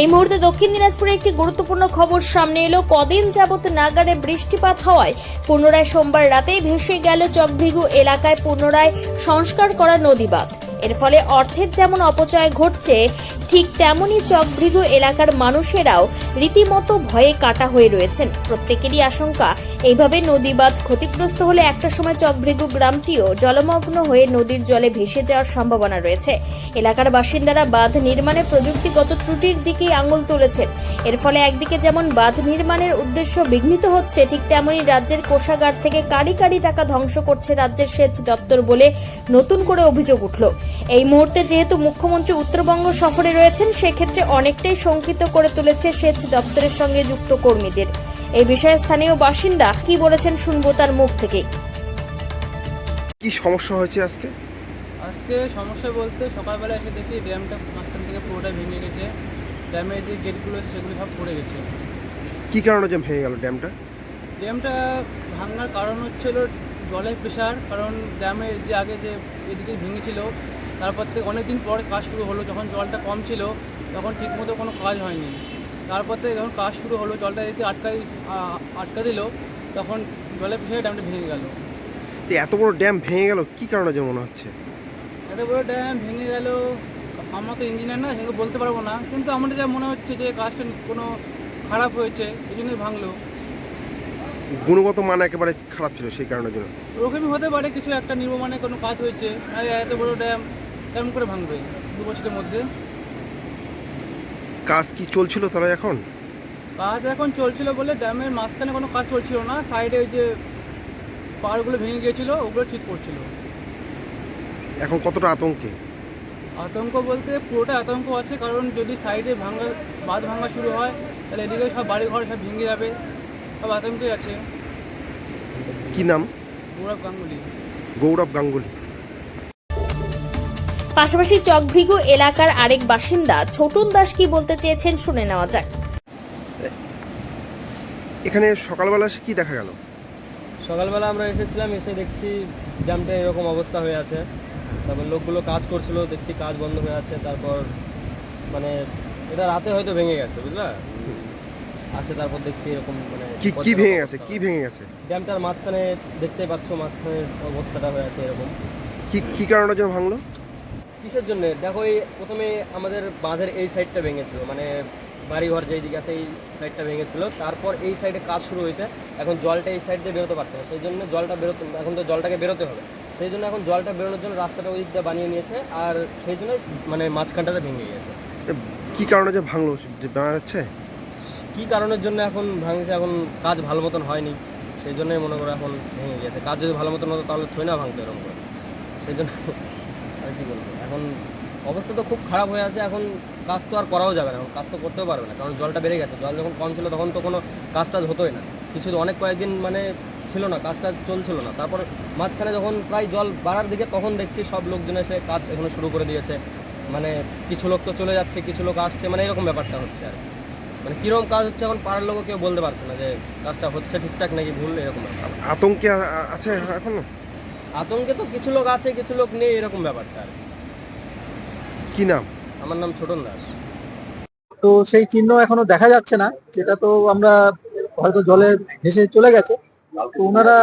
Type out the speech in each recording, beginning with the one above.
এই মুহূর্তে দক্ষিণ দিনাজপুরে একটি গুরুত্বপূর্ণ খবর সামনে এলো। কদিন যাবত নাগারে বৃষ্টিপাত হওয়ায় পুনরায় সোমবার রাতেই ভেসে গেল চকভিগু এলাকায় পুনরায় সংস্কার করা নদীবাঁধ। এর ফলে অর্থের যেমন অপচয় ঘটছে, ঠিক তেমনই চকভৃগু এলাকার মানুষেরাও রীতিমতো ভয়ে কাটা হয়ে রয়েছেন। প্রত্যেকেরই আশঙ্কা, এইভাবে নদীবাঁধ ক্ষতিগ্রস্ত হলে একটা সময় চকভৃগু গ্রামটিও জলমগ্ন হয়ে নদীর জলে ভেসে যাওয়ার সম্ভাবনা রয়েছে। এলাকার বাসিন্দারা বাঁধ নির্মাণে প্রযুক্তিগত ত্রুটির দিকেই আঙুল তুলেছেন। এর ফলে একদিকে যেমন বাঁধ নির্মাণের উদ্দেশ্য বিঘ্নিত হচ্ছে, ঠিক তেমনি রাজ্যের কোষাগার থেকে কারি কারি টাকা ধ্বংস করছে রাজ্যের সেচ দপ্তর বলে নতুন করে অভিযোগ উঠল। এই মুহূর্তে যেহেতু মুখ্যমন্ত্রী উত্তরবঙ্গ সফরে রয়েছেন সেক্ষেত্রে অনেকটাই শঙ্কিত করে তুলেছে সেচ দপ্তরের সঙ্গে যুক্ত কর্মীদের। এই বিষয়ে স্থানীয় বাসিন্দা কি বলেছেন শুনব তার মুখ থেকে। কি সমস্যা হয়েছে আজকে? আজকে সমস্যা বলতে সকালবেলা এসে দেখি ড্যামটা মাঝখান থেকে পুরোটা ভেঙে গেছে। ড্যামের যে গেটগুলো আছে সেগুলো সব পড়ে গেছে। কি কারণে যে ভেঙে গেল ড্যামটা? ড্যামটা ভাঙার কারণ হচ্ছিল জলের প্রেশার কারণ ড্যামের যে আগে যে এদিকে ভেঙেছিল তারপর থেকে অনেক দিন পর কাজ শুরু হলো যখন জলটা কম ছিল তখন ঠিকমতো কোনো কাজ হয়নি। তারপর থেকে যখন কাজ শুরু হলো জলটা এদিকে আটকাই আ- আটকা দিল তখন জলের প্রেশারে ড্যামটা ভেঙে গেল। এত বড় ড্যাম ভেঙে গেল কি কারণে যে মনে হচ্ছে? এত বড় ড্যাম ভেঙে গেল আমরা তো ইঞ্জিনিয়ার না সেগুলো বলতে পারব না কিন্তু আমাদের যা মনে হচ্ছে যে কাজটা কোনো খারাপ হয়েছে এই জন্যই ভাঙলো। গুণগত মান একেবারে খারাপ ছিল সেই কারণের জন্য। ওরকমই হতে পারে কিছু একটা নির্মমানে কোনো কাজ হয়েছে এত বড় ড্যাম কেমন করে ভাঙবে? দু বছরের মধ্যে। কাজ কি চলছিল তাহলে এখন? কাজ এখন চলছিল বলে ড্যামের মাঝখানে কোনো কাজ চলছিল না সাইডে ওই যে পাহাড়গুলো ভেঙে গিয়েছিল ওগুলো ঠিক করছিল। এখন কতটা আতঙ্কে? আতঙ্ক বলতে পুরোটা আতঙ্ক আছে কারণ যদি সাইডে ভাঙা বাঁধ ভাঙা শুরু হয় তাহলে এদিকে সব বাড়ি ঘর সব ভেঙে যাবে সব আতঙ্কে আছে। কি নাম? গৌরব গাঙ্গুলি। গৌরব গাঙ্গুলি। পাশাপাশি চকভৃগু এলাকার আরেক বাসিন্দা ছোটন দাস কি বলতে চেয়েছেন শুনে নেওয়া যাক। এখানে সকালবেলা কি দেখা গেল? সকালবেলা আমরা এসেছিলাম এসে দেখছি ড্যামটা এরকম অবস্থা হয়ে আছে। তারপর লোকগুলো কাজ করছিল দেখছি কাজ বন্ধ হয়ে আছে তারপর মানে এটা রাতে হয়তো ভেঙে গেছে বুঝলা? আসে তারপর দেখছি এরকম মানে কি কি ভেঙে গেছে? কি ভেঙে গেছে? ড্যামটার মাঝখানে দেখতে পাচ্ছ মাঝখানে অবস্থাটা হয়ে আছে এরকম। কি কি কারণের জন্য ভাঙলো? কিসের জন্য? দেখো এই প্রথমে আমাদের বাঁধের এই সাইডটা ভেঙেছিল মানে বাড়িঘর যেই দিকে আছে এই সাইডটা ভেঙেছিল তারপর এই সাইডে কাজ শুরু হয়েছে এখন জলটা এই সাইড দিয়ে বেরোতে পারছে না সেই জন্য জলটা বেরোতে এখন তো জলটাকে বেরোতে হবে সেই জন্য এখন জলটা বেরোনোর জন্য রাস্তাটা ওই দিকটা বানিয়ে নিয়েছে আর সেই জন্য মানে মাঝখানটাতে ভেঙে গিয়েছে। কি কারণে যে ভাঙলো? যে জানা যাচ্ছে? কী কারণের জন্য এখন ভাঙছে? এখন কাজ ভালো মতন হয়নি সেই জন্যই মনে করো এখন ভেঙে গিয়েছে। কাজ যদি ভালো মতন হতো তাহলে থই না ভাঙতো এরকম করে। সেই জন্য কি বলব? এখন অবস্থা তো খুব খারাপ হয়ে আছে, এখন কাজ তো আর করাও যাবে না, এখন কাজ তো করতেও পারবে না, কারণ জলটা বেড়ে গেছে, জল যখন কম ছিল তখন তো কোনো কাজ টাজ হতোই না। কিছু অনেক কয়েকদিন মানে ছিল না কাজটা চলছিল না, তারপর মাঝখানে যখন প্রায় জল বাড়ার দিকে তখন দেখছি সব লোকজন এসে কাজ এখানে শুরু করে দিয়েছে মানে কিছু লোক তো চলে যাচ্ছে, কিছু লোক আসছে মানে এরকম ব্যাপারটা হচ্ছে আর। মানে কীরকম কাজ হচ্ছে এখন পাড়ার লোকও কেউ বলতে পারছে না যে কাজটা হচ্ছে ঠিকঠাক নাকি ভুল, এরকম আতঙ্কে আছে এখনও? আতঙ্কে তো কিছু লোক আছে কিছু লোক নেই এরকম ব্যাপারটা আর কি। কি নাম? আমার নাম ছোটন দাস। তো সেই চিহ্ন এখনও দেখা যাচ্ছে না সেটা তো আমরা হয়তো জলে ভেসে চলে গেছে। তো ওনারা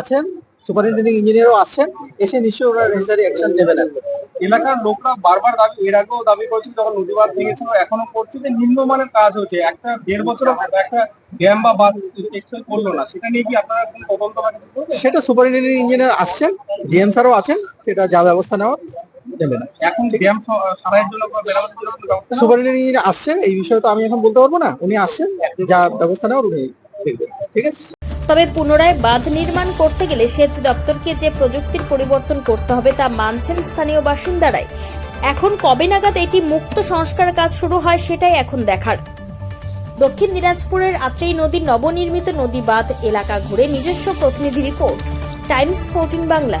আছেন সুপারিনটেন্ডিং ইঞ্জিনিয়ারও আসছেন এসে নিশ্চয়ই ওনারা নেসেসারি অ্যাকশন নেবেন এলাকার লোকরা বারবার দাবি এর আগেও দাবি করেছিল যখন নদীবাদ ভেঙেছিল এখনও করছে যে নিম্নমানের কাজ হচ্ছে। একটা দেড় বছর একটা ড্যাম বা বাঁধ টেকসই করল না। সেটা নিয়ে কি আপনারা কোনো তদন্ত? সেটা সুপারিনটেন্ডিং ইঞ্জিনিয়ার আসছেন ডিএম স্যারও আছেন সেটা যা ব্যবস্থা নেওয়ার নেবেন। এখন ড্যাম সারাইয়ের জন্য সুপারিনটেন্ডিং ইঞ্জিনিয়ার আসছেন এই বিষয়ে তো আমি এখন বলতে পারব না। উনি আসছেন যা ব্যবস্থা নেওয়ার উনি ঠিক আছে? তবে পুনরায় বাঁধ নির্মাণ করতে গেলে সেচ দপ্তরকে যে প্রযুক্তির পরিবর্তন করতে হবে তা মানছেন স্থানীয় বাসিন্দারাই। এখন কবে নাগাদ এটি মুক্ত সংস্কার কাজ শুরু হয় সেটাই এখন দেখার। দক্ষিণ দিনাজপুরের আত্রেই নদীর নবনির্মিত নদী বাঁধ এলাকা ঘুরে নিজস্ব প্রতিনিধি রিপোর্ট, টাইমস ফোরটিন বাংলা।